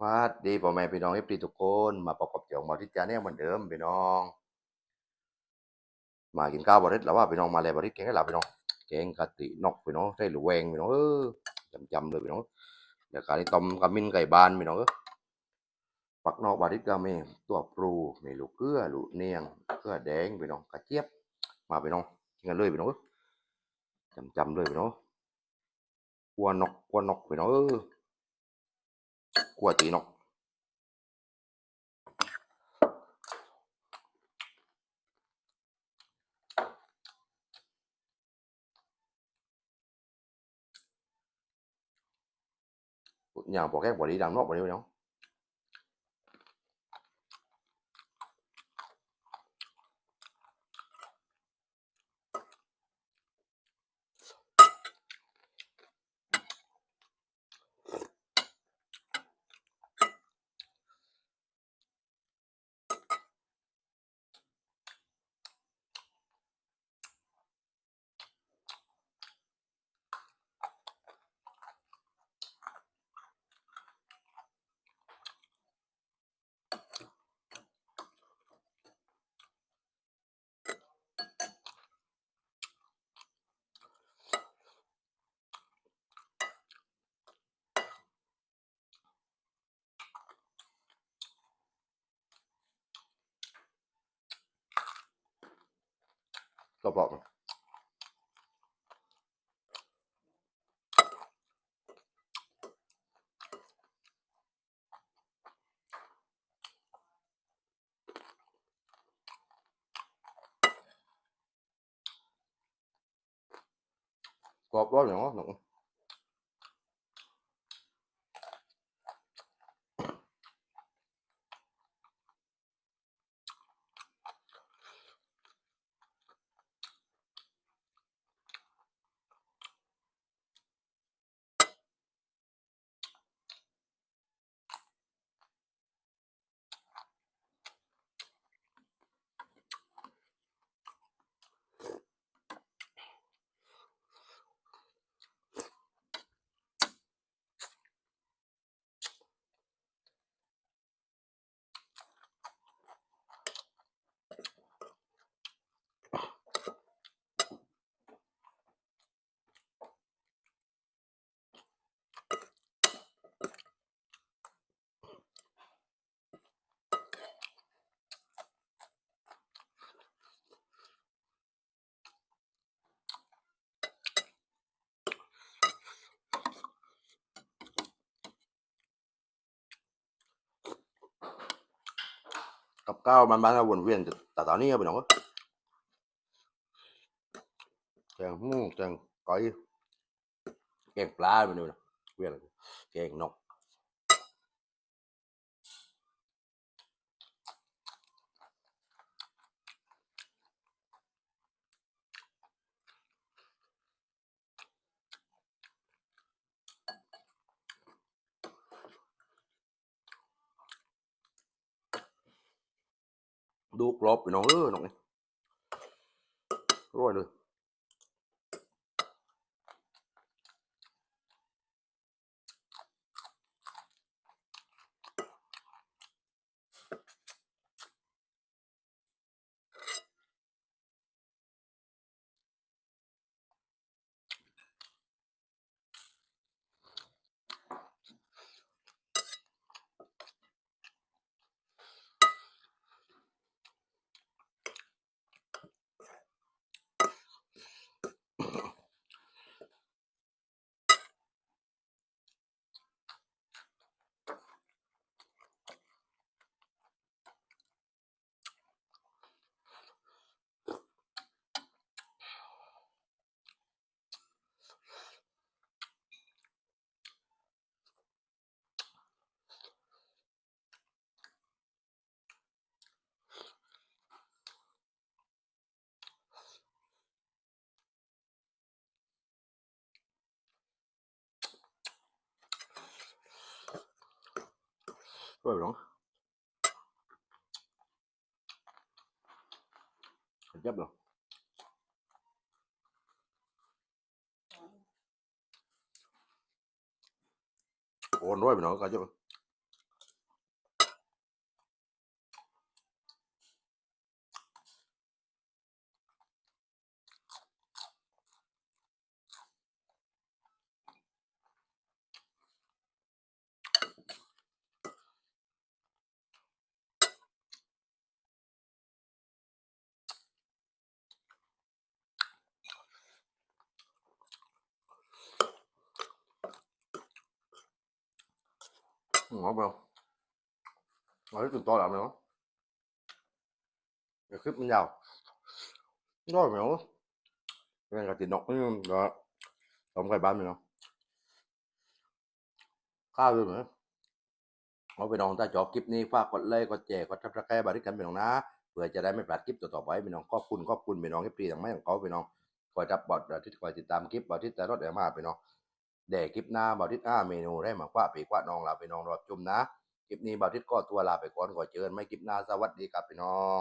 สวัสดีพ่อแม่พี่น้องเอฟซีทุกคนมาพบกับเจียวมอที่จาเนี่ยเหมือนเดิมพี่น้อง มากินข้าวบริษแล้วว่าพี่น้องมาเลยบริษแกงให้หลับพี่น้องแกงกะตินกพี่น้องใส่หรือแวงพี่น้องเออจำๆเลยพี่น้องเดี๋ยวการนี้ต้มกระมินไก่บานพี่น้องเออปักนอกบริษก็มีตัวปรูมีลูกเกลือลูกเนียงเกลือแดงพี่น้องกระเจี๊ยบมาพี่น้องกินกันเลยพี่น้องเออจำๆเลยพี่น้องกัวนกกัวนกพี่น้องเออ cuatino nhà bỏ cái quả đi làm nó bỏ đi đâu? 到宝了。搞不了，冷了。 กับก้าวบ้านๆก็วนเวียนแต่ตอนนี้ก็เป็นของแกงหมูแกงก้อยแกงปลาไปนู่นนเวียนแกงนก ดูกรอบไปน้องเออน้องร้อยเลย อยไปน้องก็เจ็บ ngon không nói từ to làm nữa cái clip mình giàu rồi mày nó cái này là thịt nọc đó không phải bán mày nó ข้าวด้วยไหมเอาไปน้องถ้าชอบคลิปนี้ฝากกดไลค์กดแชร์กดซับสไครต์บาริกันไปน้องนะเพื่อจะได้ไม่พลาดคลิปต่อๆไปไปน้องขอบคุณขอบคุณไปน้องคลิปปีต่างไม่ของเขาไปน้องคอยรับบอดที่คอยติดตามคลิปบอดที่แต่รถเดี๋ยวมาไปน้อง เด็กคลิปหน้าบ่าวที่อ้าเมนูได้มากว่าปีกว่าน้องลาไปน้องรอจุ่มนะคลิปนี้บ่าวที่ก็ตัวลาไปก่อนก่อเจอกันไม่คลิปหน้าสวัสดีครับพี่น้อง